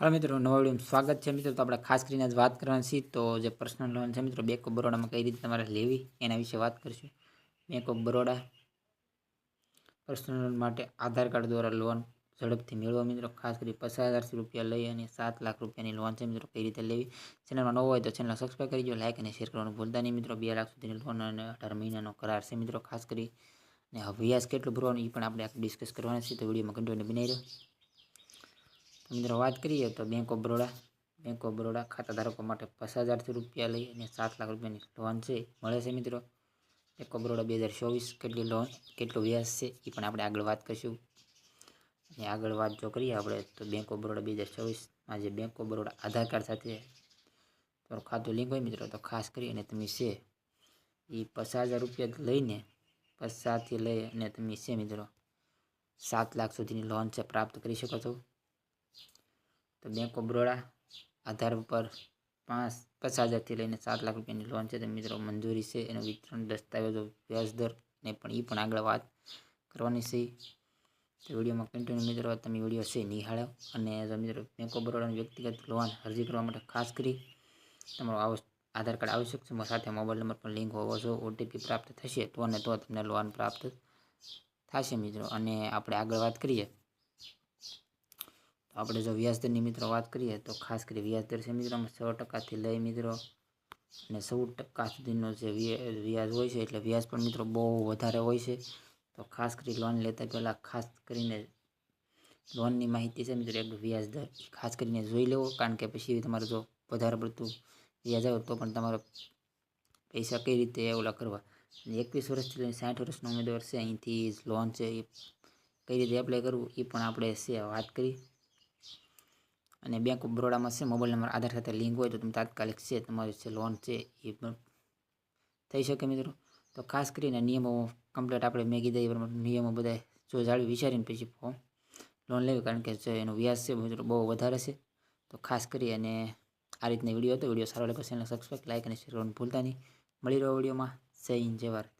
હાલો મિત્રો નવા વિડીયોમાં સ્વાગત છે. મિત્રો, તો આપણે ખાસ કરીને જ વાત કરવાની છે. તો જે પર્સનલ લોન છે મિત્રો બેંક ઓફ બરોડામાં કઈ રીતે તમારે લેવી, એના વિશે વાત કરીશું. Bank of Baroda personal loan માટે આધાર કાર્ડ દ્વારા લોન ઝડપથી મેળવો મિત્રો. ખાસ કરી પચાસ હજારથી રૂપિયા લઈ અને સાત લાખ રૂપિયાની લોન છે મિત્રો, કઈ રીતે લેવી? ચેનલમાં નવો હોય તો ચેનલ સબસ્ક્રાઈબ કરી દો લાઇક અને શેર કરવાનું ભૂલતા નહીં મિત્રો. બે લાખ સુધીની લોન અને અઢાર મહિનાનો કરાર છે મિત્રો, ખાસ કરી. અને વ્યાજ કેટલું ભરવાનું એ પણ આપણે ડિસ્કસ કરવાના છે. તો વિડીયોમાં કન્ટિન્યુ બનાવી રહ્યો. મિત્રો વાત કરીએ તો bank of Baroda bank of Baroda ખાતા ધારકો માટે પચાસ હજારથી રૂપિયા લઈ અને સાત લાખ રૂપિયાની લોન છે, મળે છે મિત્રો. બેંક ઓફ બરોડા બે હજાર ચોવીસ કેટલી લોન કેટલું વ્યાજ છે એ પણ આપણે આગળ વાત કરીશું. અને આગળ વાત જો કરીએ આપણે, તો બેંક ઓફ બરોડા બે હજાર ચોવીસમાં જે bank of Baroda Aadhaar card સાથે તમારું ખાતું લિંક હોય મિત્રો, તો ખાસ કરી અને તમે છે એ પચાસ હજાર રૂપિયા લઈને પચાસથી લઈ અને તમે છે મિત્રો, સાત લાખ સુધીની લોન છે, પ્રાપ્ત કરી શકો છો. તો બેંક ઓફ બરોડા આધાર ઉપર પાંચ, પચાસ હજારથી લઈને સાત લાખ રૂપિયાની લોન છે. તો મિત્રો, મંજૂરી છે એનું વિતરણ દસ્તાવેજો વ્યાજદર ને પણ એ પણ આગળ વાત કરવાની છે. તો વિડીયોમાં કન્ટિન્યુ મિત્રો, તમે વીડિયો છે નિહાળો. અને જો મિત્રો બેંક ઓફ બરોડાની વ્યક્તિગત લોન અરજી કરવા માટે ખાસ કરી, તમારો આવો આધાર કાર્ડ આવશ્યક છે. સાથે મોબાઈલ નંબર પણ લિંક હોવો જો ઓટીપી પ્રાપ્ત થશે તો અને તો તમને લોન પ્રાપ્ત થશે મિત્રો. અને આપણે આગળ વાત કરીએ. આપણે જો વ્યાજદરની મિત્રો વાત કરીએ તો ખાસ કરી વ્યાજદર છે મિત્રો છ ટકાથી લઈ મિત્રો, અને ચૌદ ટકા સુધીનો જે વ્યાજ હોય છે, એટલે વ્યાજ પણ મિત્રો બહુ વધારે હોય છે. તો ખાસ કરી લોન લેતા પહેલાં ખાસ કરીને લોનની માહિતી છે મિત્રો, એક વ્યાજ દર ખાસ કરીને જોઈ લેવો. કારણ કે પછી તમારે જો વધારે પડતું વ્યાજ આવે તો પણ તમારે પૈસા કઈ રીતે ઓલા કરવા? એકવીસ વર્ષથી લઈને સાઠ વર્ષનો ઉમેદવાર છે, અહીંથી લોન છે, એ કઈ રીતે એપ્લાય કરવું એ પણ આપણે છે વાત કરી. અને બેંક ઓફ બરોડામાં છે મોબાઈલ નંબર આધાર સાથે લિંક હોય તો તમે તાત્કાલિક છે, તમારી જે લોન છે એ પણ થઈ શકે મિત્રો. તો ખાસ કરીને નિયમો કમ્પ્લીટ આપણે મેં કીધા એ પ્રમાણે નિયમો બધા જો જાળવી વિચારીને પછી ફોર્મ લોન લેવી, કારણ કે જે એનું વ્યાજ છે મિત્રો બહુ વધારે છે. તો ખાસ કરી અને આ રીતના વીડિયો હતો વીડિયો સારો લાગે ચેનલ સબસ્ક્રાઈબ લાઈક અને શેર કરવાનું ભૂલતા નહીં. મળી રહ્યો વિડીયોમાં જય હિન્દ, જય ભારત.